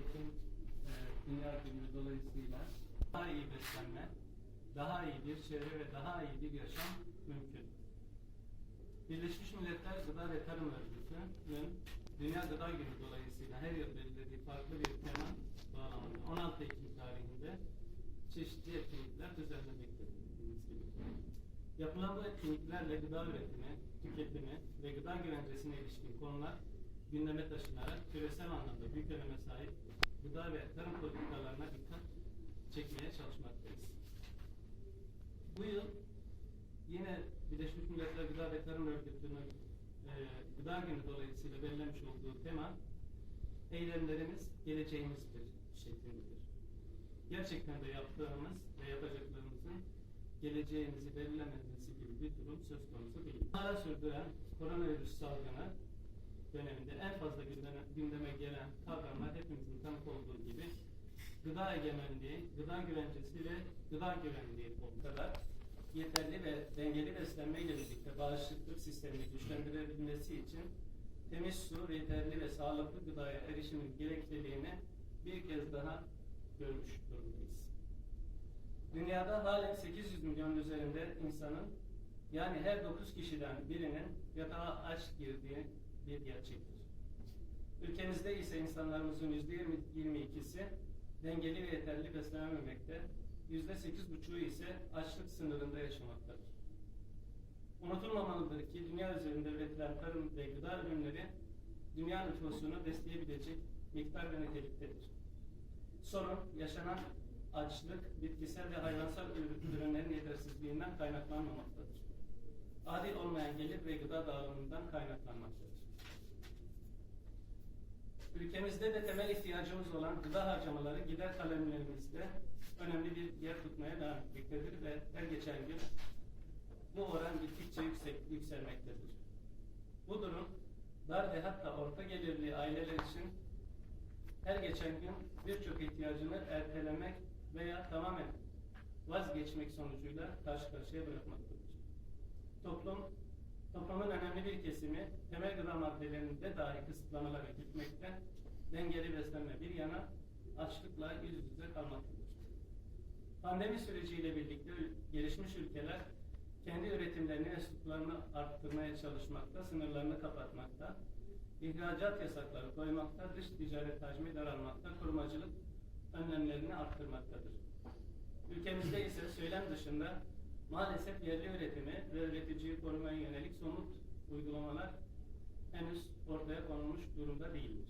Ekim e, Dünya Günü dolayısıyla daha iyi beslenme, daha iyi bir çevre ve daha iyi bir yaşam mümkün. Birleşmiş Milletler Gıda ve Tarım Örgütü'nün Dünya Gıda Günü dolayısıyla her yıl belirlediği farklı bir tema bağlamında 16 Ekim tarihinde çeşitli etkinlikler düzenlemektedir. Yapılan bu etkinliklerle gıda üretimi, tüketimi ve gıda güvencesine ilişkin konular gündeme taşınarak küresel anlamda öneme sahip gıda ve tarım politikalarına dikkat çekmeye çalışmaktayız. Bu yıl yine Birleşmiş Milletler Gıda ve Tarım Örgütü'nün e, Gıda Günü dolayısıyla belirlemiş olduğu tema eylemlerimiz geleceğimizdir şeklindedir. Gerçekten de yaptığımız ve yapacaklarımızın geleceğimizi belirlememesi gibi bir durum söz konusu değil. Hala sürdüren koronavirüs salgını döneminde en fazla gündeme, gündeme gelen kavramlar hepimizin tanık olduğu gibi gıda egemenliği, gıda güvencesi ve gıda güvenliği bu kadar yeterli ve dengeli beslenme ile birlikte bağışıklık sistemini güçlendirebilmesi için temiz su ve yeterli ve sağlıklı gıdaya erişimin gerekliliğini bir kez daha görmüş durumdayız. Dünyada halen 800 milyon üzerinde insanın yani her 9 kişiden birinin yatağa aç girdiği bir gerçektir. Ülkemizde ise insanlarımızın %22'si dengeli ve yeterli beslenememekte, %8,5'u ise açlık sınırında yaşamaktadır. Unutulmamalıdır ki dünya üzerinde üretilen tarım ve gıda ürünleri dünya nüfusunu besleyebilecek miktar ve niteliktedir. Sorun yaşanan açlık, bitkisel ve hayvansal ürünlerin yetersizliğinden kaynaklanmamaktadır. Adil olmayan gelir ve gıda dağılımından kaynaklanmaktadır. Ülkemizde de temel ihtiyacımız olan gıda harcamaları gider kalemlerimizde önemli bir yer tutmaya devam etmektedir ve her geçen gün bu oran gittikçe yüksek, yükselmektedir. Bu durum dar ve hatta orta gelirli aileler için her geçen gün birçok ihtiyacını ertelemek veya tamamen vazgeçmek sonucuyla karşı karşıya bırakmaktadır. Toplum, toplumun önemli bir kesimi temel gıda maddelerinde dahi kısıtlamalara gitmekte, dengeli beslenme bir yana açlıkla yüz yüze kalmaktadır. Pandemi süreciyle birlikte gelişmiş ülkeler kendi üretimlerini ve stoklarını arttırmaya çalışmakta, sınırlarını kapatmakta, ihracat yasakları koymakta, dış ticaret hacmi daralmakta, kurumacılık önlemlerini arttırmaktadır. Ülkemizde ise söylem dışında maalesef yerli üretimi ve üreticiyi korumaya yönelik somut uygulamalar henüz ortaya konulmuş durumda değildir.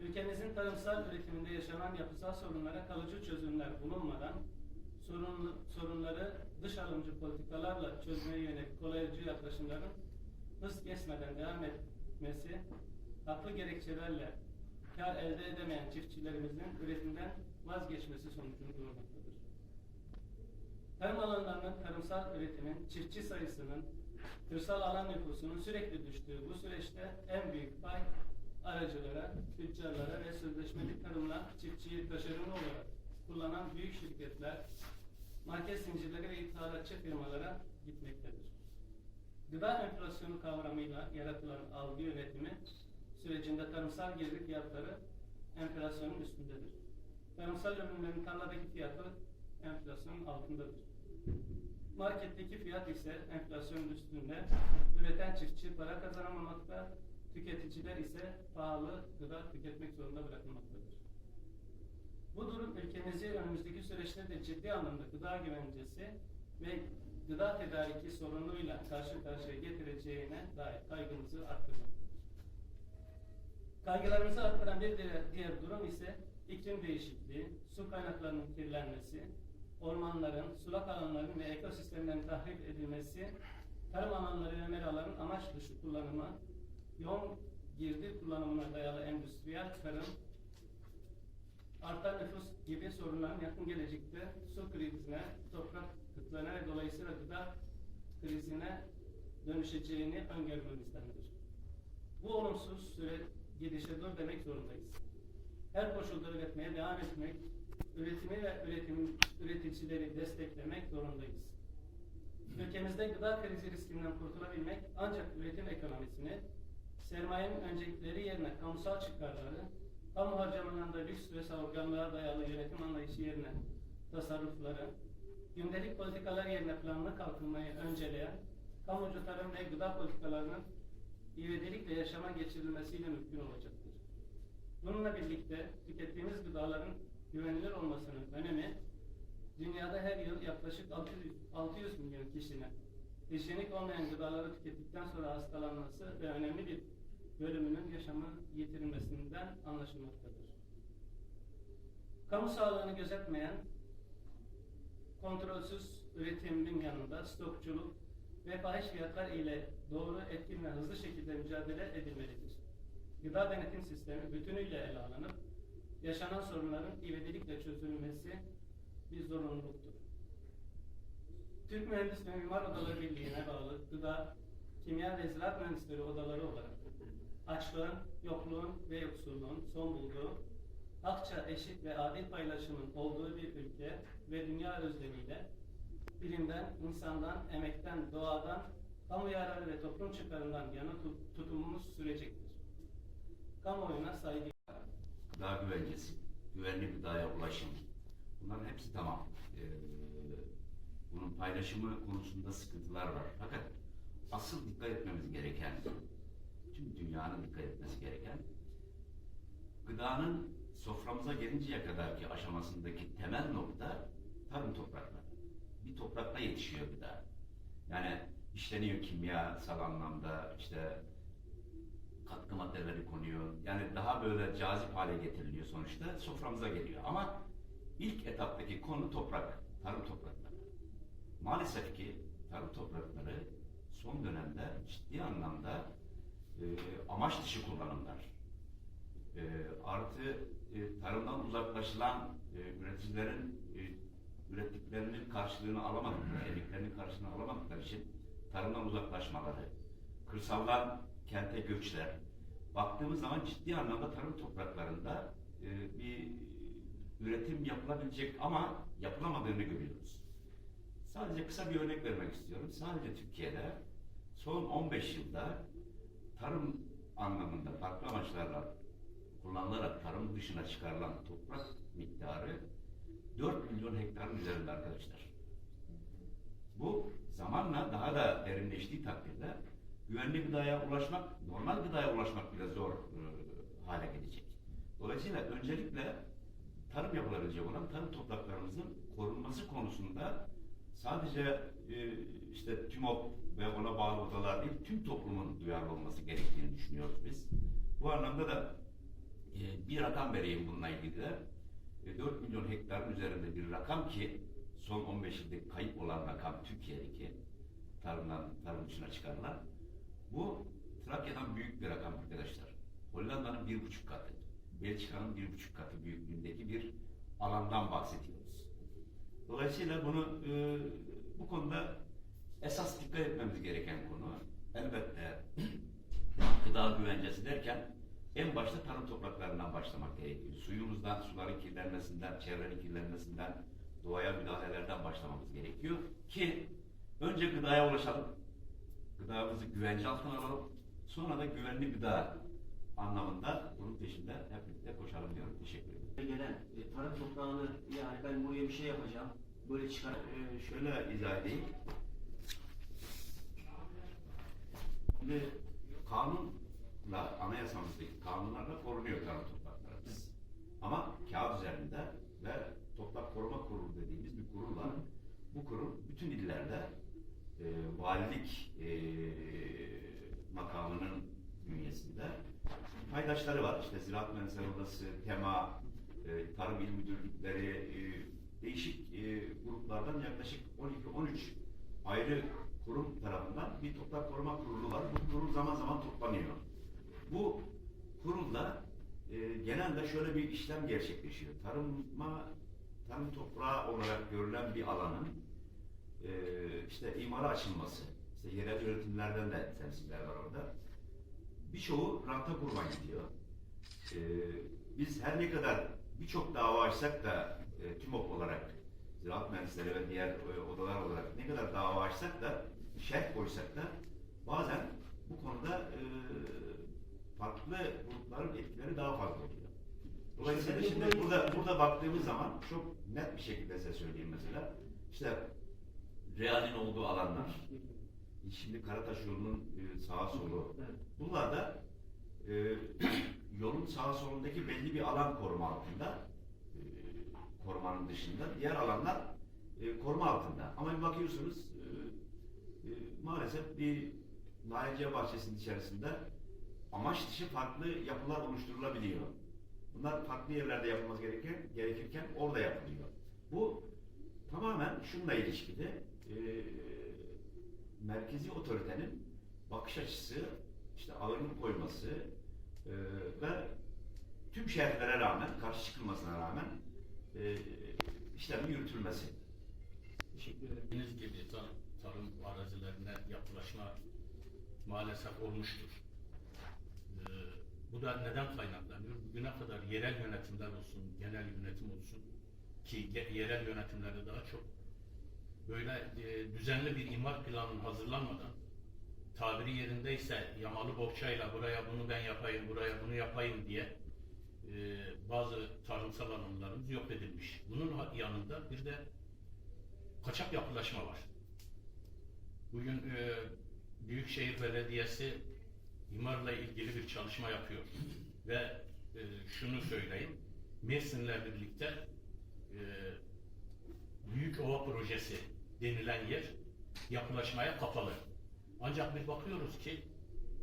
Ülkemizin tarımsal üretiminde yaşanan yapısal sorunlara kalıcı çözümler bulunmadan sorunlu, sorunları dış alımcı politikalarla çözmeye yönelik kolaycı yaklaşımların hız kesmeden devam etmesi, haklı gerekçelerle kar elde edemeyen çiftçilerimizin üretimden vazgeçmesi sonucunu doğurmaktadır. Tarım alanlarının tarımsal üretimin çiftçi sayısının kırsal alan nüfusunun sürekli düştüğü bu süreçte en büyük pay aracılara, tüccarlara ve sözleşmeli tarımla çiftçiyi taşeron olarak kullanan büyük şirketler, market zincirleri ve ithalatçı firmalara gitmektedir. Gıda enflasyonu kavramıyla yaratılan algı yönetimi sürecinde tarımsal girdi fiyatları enflasyonun üstündedir. Tarımsal ürünlerin tarladaki fiyatı enflasyonun altındadır. Marketteki fiyat ise enflasyonun üstünde. Üreten çiftçi para kazanamamakta, tüketiciler ise pahalı gıda tüketmek zorunda bırakılmaktadır. Bu durum ülkemizi önümüzdeki süreçte de ciddi anlamda gıda güvencesi ve gıda tedariki sorunuyla karşı karşıya getireceğine dair kaygımızı arttırmaktadır. Kaygılarımızı arttıran bir diğer, diğer durum ise iklim değişikliği, su kaynaklarının kirlenmesi, ormanların, sulak alanların ve ekosistemlerin tahrip edilmesi, tarım alanları ve meraların amaç dışı kullanımı, yoğun girdi kullanımına dayalı endüstriyel tarım, artan nüfus gibi sorunların yakın gelecekte su krizine, toprak kıtlığına ve dolayısıyla gıda krizine dönüşeceğini öngörmemizdendir. Bu olumsuz süre gidişe dur demek zorundayız. Her koşulda üretmeye devam etmek, üretimi ve üretim, üreticileri desteklemek zorundayız. Ülkemizde gıda krizi riskinden kurtulabilmek ancak üretim ekonomisini sermayenin öncelikleri yerine kamusal çıkarları, kamu harcamalarında lüks ve savurganlığa dayalı yönetim anlayışı yerine tasarrufları, gündelik politikalar yerine planlı kalkınmayı önceleyen kamucu tarım ve gıda politikalarının ivedilikle yaşama geçirilmesiyle mümkün olacaktır. Bununla birlikte tükettiğimiz gıdaların güvenilir olmasının önemi, dünyada her yıl yaklaşık 600, 600 milyon kişinin hijyenik olmayan gıdaları tükettikten sonra hastalanması ve önemli bir bölümünün yaşamı yitirilmesinden anlaşılmaktadır. Kamu sağlığını gözetmeyen, kontrolsüz üretimin yanında stokçuluk ve fahiş fiyatlar ile doğru, etkin ve hızlı şekilde mücadele edilmelidir. Gıda denetim sistemi bütünüyle ele alınıp, yaşanan sorunların ivedilikle çözülmesi bir zorunluluktur. Türk Mühendis ve Mimar Odaları Birliği'ne bağlı Gıda, Kimya ve Ziraat Mühendisleri Odaları olarak açlığın, yokluğun ve yoksulluğun son bulduğu, hakça eşit ve adil paylaşımın olduğu bir ülke ve dünya özlemiyle bilimden, insandan, emekten, doğadan, kamu yararı ve toplum çıkarından yana tut- tutumumuz sürecektir. Kamuoyuna saygı gıda güvencesi, güvenli gıdaya ulaşım. Bunların hepsi tamam. Ee, bunun paylaşımı konusunda sıkıntılar var. Fakat asıl dikkat etmemiz gereken, tüm dünyanın dikkat etmesi gereken, gıdanın soframıza gelinceye kadarki aşamasındaki temel nokta tarım toprakları. Bir toprakta yetişiyor gıda. Yani işleniyor kimyasal anlamda, işte katkı maddeleri konuyor. Yani daha böyle cazip hale getiriliyor sonuçta. Soframıza geliyor. Ama ilk etaptaki konu toprak, tarım toprakları. Maalesef ki tarım toprakları son dönemde ciddi anlamda e, amaç dışı kullanımlar. E, artı e, tarımdan uzaklaşılan e, üreticilerin e, ürettiklerinin karşılığını alamadıkları, emeklerinin karşılığını alamadıkları için tarımdan uzaklaşmaları, kırsaldan kente göçler. Baktığımız zaman ciddi anlamda tarım topraklarında e, bir üretim yapılabilecek ama yapılamadığını görüyoruz. Sadece kısa bir örnek vermek istiyorum. Sadece Türkiye'de son 15 yılda tarım anlamında farklı amaçlarla kullanılarak tarım dışına çıkarılan toprak miktarı 4 milyon hektarın üzerinde arkadaşlar. Bu zamanla daha da derinleştiği takdirde güvenli gıdaya ulaşmak, normal gıdaya ulaşmak bile zor e, hale gelecek. Dolayısıyla öncelikle tarım yapılabilecek olan tarım topraklarımızın korunması konusunda sadece e, işte TÜMOP ve ona bağlı odalar değil, tüm toplumun duyarlı olması gerektiğini düşünüyoruz biz. Bu anlamda da e, bir rakam vereyim bununla ilgili de. E, 4 milyon hektarın üzerinde bir rakam ki son 15 yılda kayıp olan rakam Türkiye'deki tarımdan tarım dışına çıkarılan. Bu Trakya'dan büyük bir rakam arkadaşlar. Hollanda'nın bir buçuk katı, Belçika'nın bir buçuk katı büyüklüğündeki bir alandan bahsediyoruz. Dolayısıyla bunu e, bu konuda esas dikkat etmemiz gereken konu elbette gıda güvencesi derken en başta tarım topraklarından başlamak gerekiyor. Suyumuzdan, suların kirlenmesinden, çevrenin kirlenmesinden, doğaya müdahalelerden başlamamız gerekiyor ki önce gıdaya ulaşalım, gıdamızı güvence altına alalım, sonra da güvenli gıda anlamında bunun peşinde hep birlikte koşalım diyorum. Teşekkür ederim. gelen e, tarım toprağını yani ben buraya bir şey yapacağım böyle çıkar Ee, şöyle izah edeyim. Şimdi kanunla, anayasamızdaki kanunlarla korunuyor tarım topraklarımız. Ama kağıt üzerinde ve Toprak Koruma Kurulu dediğimiz bir kurul var. Bu kurul bütün illerde e, valilik e, makamının bünyesinde paydaşları var. İşte Ziraat Mühendisleri Odası, TEMA, e, Tarım İl Müdürlükleri, e, değişik e, gruplardan yaklaşık 12-13 ayrı kurum tarafından bir toprak koruma kurulu var. Bu kurul zaman zaman toplanıyor. Bu kurulda e, genelde şöyle bir işlem gerçekleşiyor. Tarıma, tarım toprağı olarak görülen bir alanın e, işte imara açılması, işte yerel üretimlerden de temsiller var orada. Birçoğu ranta kurban gidiyor. E, biz her ne kadar birçok dava açsak da e, TÜMOP olarak ziraat mühendisleri ve diğer e, odalar olarak ne kadar dava açsak da şerh koysak da bazen bu konuda e, farklı grupların etkileri daha fazla oluyor. Benim şimdi burada burada baktığımız zaman çok net bir şekilde size söyleyeyim mesela. İşte realin olduğu alanlar. Şimdi Karataş yolunun e, sağa solu. Bunlar da e, yolun sağa solundaki belli bir alan koruma altında. E, korumanın dışında. Diğer alanlar e, koruma altında. Ama bir bakıyorsunuz e, e, maalesef bir narenciye bahçesinin içerisinde amaç dışı farklı yapılar oluşturulabiliyor. Bunlar farklı yerlerde yapılması gereken, gerekirken orada yapılıyor. Bu tamamen şununla ilişkili. E, merkezi otoritenin bakış açısı, işte ağırlık koyması e, ve tüm şehirlere rağmen, karşı çıkılmasına rağmen e, işlemin yürütülmesi. Teşekkür ederim. Gibi tarım, tarım arazilerine yapılaşma maalesef olmuştur. Ee, bu da neden kaynaklanıyor? Bugüne kadar yerel yönetimler olsun, genel yönetim olsun ki yerel yönetimlerde daha çok böyle e, düzenli bir imar planının hazırlanmadan tabiri yerindeyse yamalı bohçayla buraya bunu ben yapayım, buraya bunu yapayım diye e, bazı tarımsal alanlarımız yok edilmiş. Bunun yanında bir de kaçak yapılaşma var. Bugün e, Büyükşehir Belediyesi imarla ilgili bir çalışma yapıyor. Ve e, şunu söyleyeyim, Mersin'le birlikte e, Büyük Ova Projesi denilen yer yapılaşmaya kapalı. Ancak biz bakıyoruz ki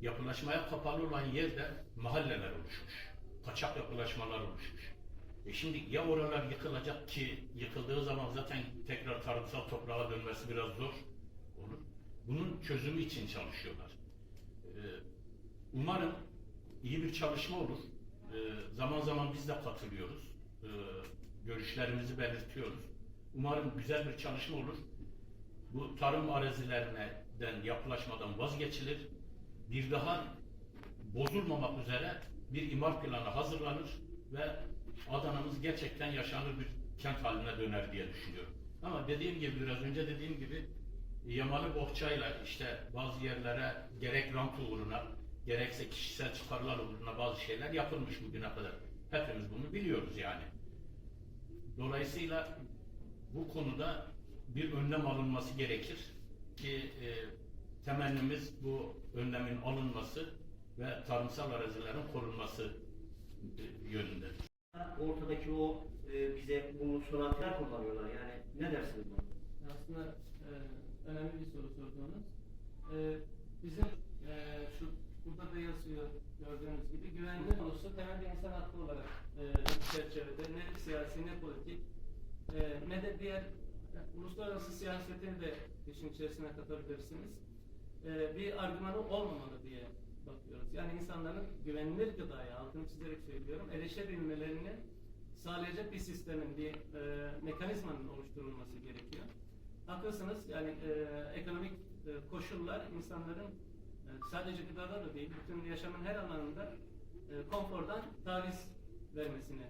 yapılaşmaya kapalı olan yerde mahalleler oluşmuş. Kaçak yapılaşmalar oluşmuş. E şimdi ya oralar yıkılacak ki yıkıldığı zaman zaten tekrar tarımsal toprağa dönmesi biraz zor olur. Bunun çözümü için çalışıyorlar. Ee, umarım iyi bir çalışma olur. Ee, zaman zaman biz de katılıyoruz. Ee, görüşlerimizi belirtiyoruz. Umarım güzel bir çalışma olur. Bu tarım arazilerinden yapılaşmadan vazgeçilir. Bir daha bozulmamak üzere bir imar planı hazırlanır ve Adana'mız gerçekten yaşanır bir kent haline döner diye düşünüyorum. Ama dediğim gibi biraz önce dediğim gibi yamalı bohçayla işte bazı yerlere gerek rant uğruna gerekse kişisel çıkarlar uğruna bazı şeyler yapılmış bugüne kadar. Hepimiz bunu biliyoruz yani. Dolayısıyla bu konuda bir önlem alınması gerekir ki e, temennimiz bu önlemin alınması ve tarımsal arazilerin korunması e, yönünde. Ortadaki o e, bize bunu sunan kullanıyorlar. Yani ne dersiniz buna? Aslında e, önemli bir soru sordunuz. E, bizim e, şu burada da yazıyor gördüğünüz gibi güvenli konusu temel bir insan hakkı olarak e, çerçevede ne siyasi ne politik e, ne de diğer uluslararası siyasetini de işin içerisine katabilirsiniz. E, bir argümanı olmamalı diye bakıyoruz. Yani insanların güvenilir gıdaya, altını çizerek söylüyorum, erişebilmelerini sağlayacak bir sistemin, bir e, mekanizmanın oluşturulması gerekiyor. Haklısınız. Yani e, ekonomik e, koşullar insanların sadece gıdada da değil, bütün yaşamın her alanında konfordan taviz vermesini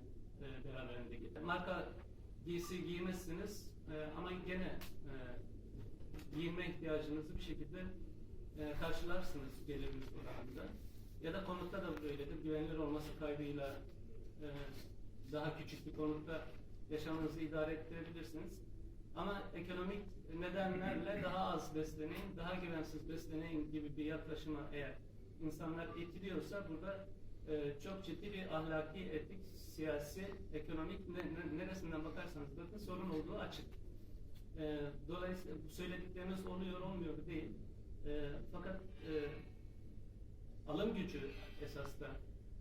beraberinde getirir. Marka giysi giymezsiniz e, ama gene e, giyinme ihtiyacınızı bir şekilde e, karşılarsınız geliriniz oranında. Ya da konutta da böyledir. Güvenilir olması kaydıyla e, daha küçük bir konutta yaşamınızı idare ettirebilirsiniz. Ama ekonomik nedenlerle daha az besleneyin, daha güvensiz besleneyin gibi bir yaklaşıma eğer insanlar itiliyorsa burada e, çok ciddi bir ahlaki, etik, siyasi, ekonomik ne, ne- neresinden bakarsanız bakın sorun olduğu açık. E, dolayısıyla bu söyledikleriniz oluyor olmuyor değil. E, fakat e, alım gücü esas da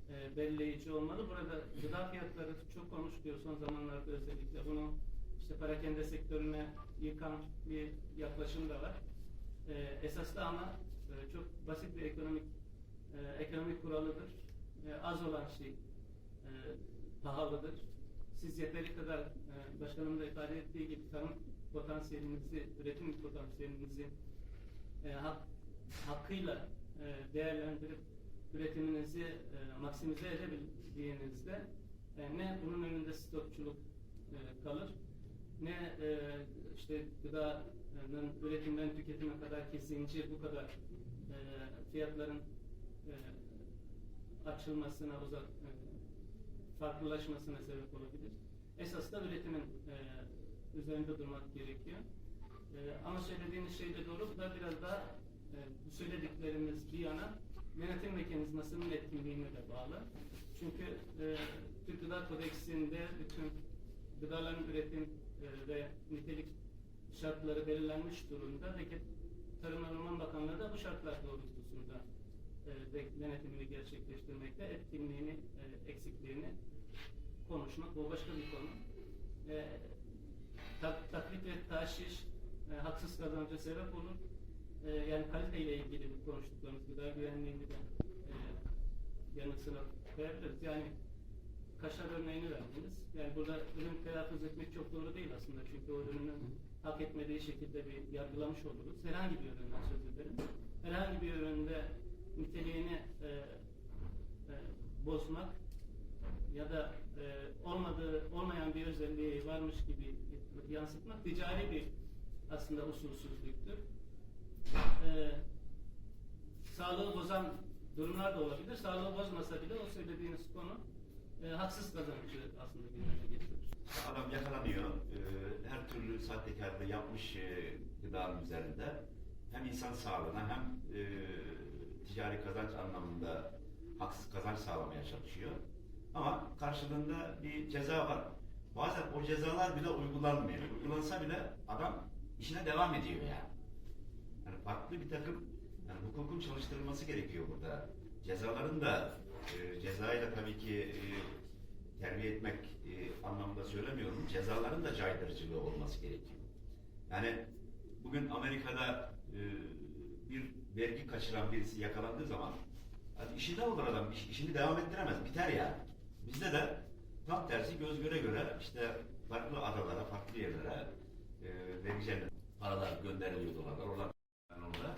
e, belirleyici olmalı. Burada gıda fiyatları çok konuşuluyor son zamanlarda özellikle. Bunu işte perakende sektörüne yıkan bir yaklaşım da var. E, esas da ama e, çok basit bir ekonomik e, ekonomik kuralıdır. E, az olan şey e, pahalıdır. Siz yeteri kadar e, başkanım da ifade ettiği gibi tarım potansiyelinizi, üretim potansiyelinizi e, hak, hakkıyla e, değerlendirip üretiminizi e, maksimize edebildiğinizde e, ne bunun önünde stokçuluk kalır ne işte gıdanın üretimden tüketime kadar ki bu kadar fiyatların açılmasına uzak e, farklılaşmasına sebep olabilir. Esas da üretimin e, üzerinde durmak gerekiyor. E, ama söylediğiniz şey de doğru. Bu da biraz daha bu söylediklerimiz bir yana yönetim mekanizmasının etkinliğine de bağlı. Çünkü Türk Gıda Kodeksinde bütün gıdaların üretim ve nitelik şartları belirlenmiş durumda ve Tarım ve Orman Bakanlığı da bu şartlar doğrultusunda e, de- denetimini gerçekleştirmekte, etkinliğini, e, eksikliğini konuşmak, bu başka bir konu. E, tak, taklit ve taşiş e, haksız kazanca sebep olur. E, yani kaliteyle ilgili bu konuştuklarımız, gıda güvenliğini de e, yanı sıra koyabiliriz. Yani kaşar örneğini verdiniz. Yani burada ürün telaffuz etmek çok doğru değil aslında. Çünkü o ürünün hak etmediği şekilde bir yargılamış oluruz. Herhangi bir üründen söz edelim. Herhangi bir üründe niteliğini e, e, bozmak ya da e, olmadığı, olmayan bir özelliği varmış gibi yansıtmak ticari bir aslında usulsüzlüktür. E, sağlığı bozan durumlar da olabilir. Sağlığı bozmasa bile o söylediğiniz konu e, haksız kazancı aslında gündeme getirir. Adam yakalanıyor, e, her türlü sahtekarlığı yapmış e, gıdanın üzerinde. Hem insan sağlığına hem e, ticari kazanç anlamında haksız kazanç sağlamaya çalışıyor. Ama karşılığında bir ceza var. Bazen o cezalar bile uygulanmıyor. Uygulansa bile adam işine devam ediyor yani. Yani farklı bir takım yani hukukun çalıştırılması gerekiyor burada. Cezaların da e, cezayla tabii ki e, terbiye etmek e, anlamında söylemiyorum. Cezaların da caydırıcılığı olması gerekiyor. Yani bugün Amerika'da e, bir vergi kaçıran birisi yakalandığı zaman hadi işi de olur adam, iş- işini devam ettiremez, biter yani. Bizde de tam tersi göz göre göre işte farklı adalara, farklı yerlere e, vergi paralar gönderiliyor dolarlar. Oradan orada.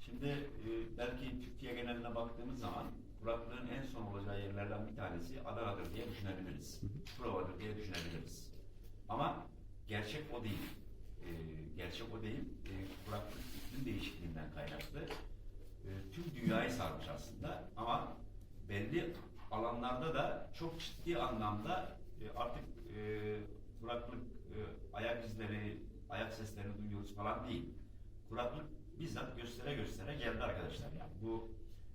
Şimdi e, belki Türkiye geneline baktığımız zaman kuraklığın en son olacağı yerlerden bir tanesi Adana'dır diye düşünebiliriz. Prova'dır diye düşünebiliriz. Ama gerçek o değil. E, gerçek o değil. E, kuraklık iklim değişikliğinden kaynaklı. E, tüm dünyayı sarmış aslında ama belli alanlarda da çok ciddi anlamda e, artık e, kuraklık e, ayak izleri, ayak seslerini duyuyoruz falan değil. Kuraklık bizzat göstere göstere geldi arkadaşlar yani. Bu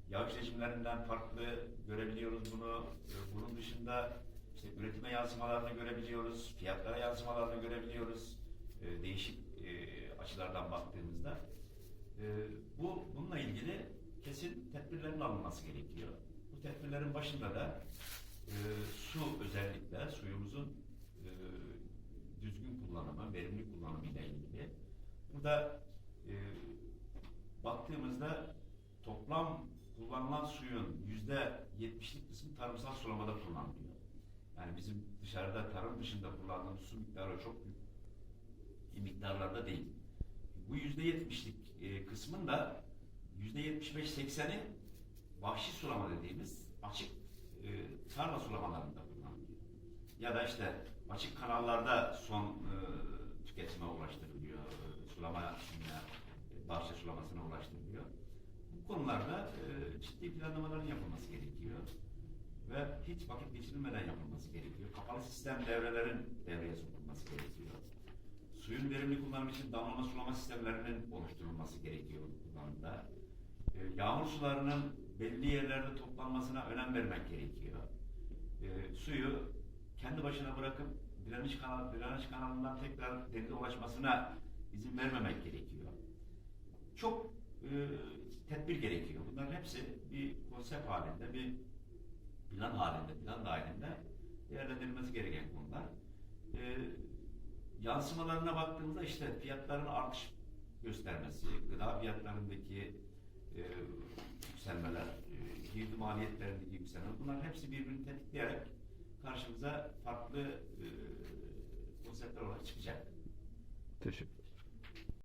yağış rejimlerinden farklı görebiliyoruz bunu. E, Bunun dışında işte üretime yansımalarını görebiliyoruz, fiyatlara yansımalarını görebiliyoruz. E, Değişik e, açılardan baktığımızda. E, Bu bununla ilgili kesin tedbirlerin alınması gerekiyor. Bu tedbirlerin başında da su özellikle suyumuzun düzgün kullanımı, verimli kullanımı ile ilgili. Burada baktığımızda toplam kullanılan suyun yüzde yetmişlik kısmı tarımsal sulamada kullanılıyor. Yani bizim dışarıda tarım dışında kullandığımız su miktarı çok büyük miktarlarda değil. Bu yüzde yetmişlik e, kısmın da yüzde yetmiş beş sekseni vahşi sulama dediğimiz açık e, tarla sulamalarında kullanılıyor. Ya da işte açık kanallarda son e, tüketime ulaştırılıyor. E, sulama e, bahçe sulamasına ulaştırılıyor. Bu konularda ciddi planlamaların yapılması gerekiyor. Ve hiç vakit geçirilmeden yapılması gerekiyor. Kapalı sistem devrelerin devreye sokulması gerekiyor. Suyun verimli kullanımı için damlama sulama sistemlerinin oluşturulması gerekiyor kullanımda. E, yağmur sularının belli yerlerde toplanmasına önem vermek gerekiyor. E, suyu kendi başına bırakıp direniş, kanal, direniş kanalından tekrar denize ulaşmasına izin vermemek gerekiyor. Çok e, tedbir gerekiyor. Bunların hepsi bir konsept halinde, bir plan halinde, plan dahilinde değerlendirilmesi gereken konular. E, yansımalarına baktığımızda işte fiyatların artış göstermesi, gıda fiyatlarındaki e, yükselmeler, e, girdi maliyetlerindeki yükselmeler, bunların hepsi birbirini tetikleyerek karşımıza farklı e, konseptler olarak çıkacak. Teşekkür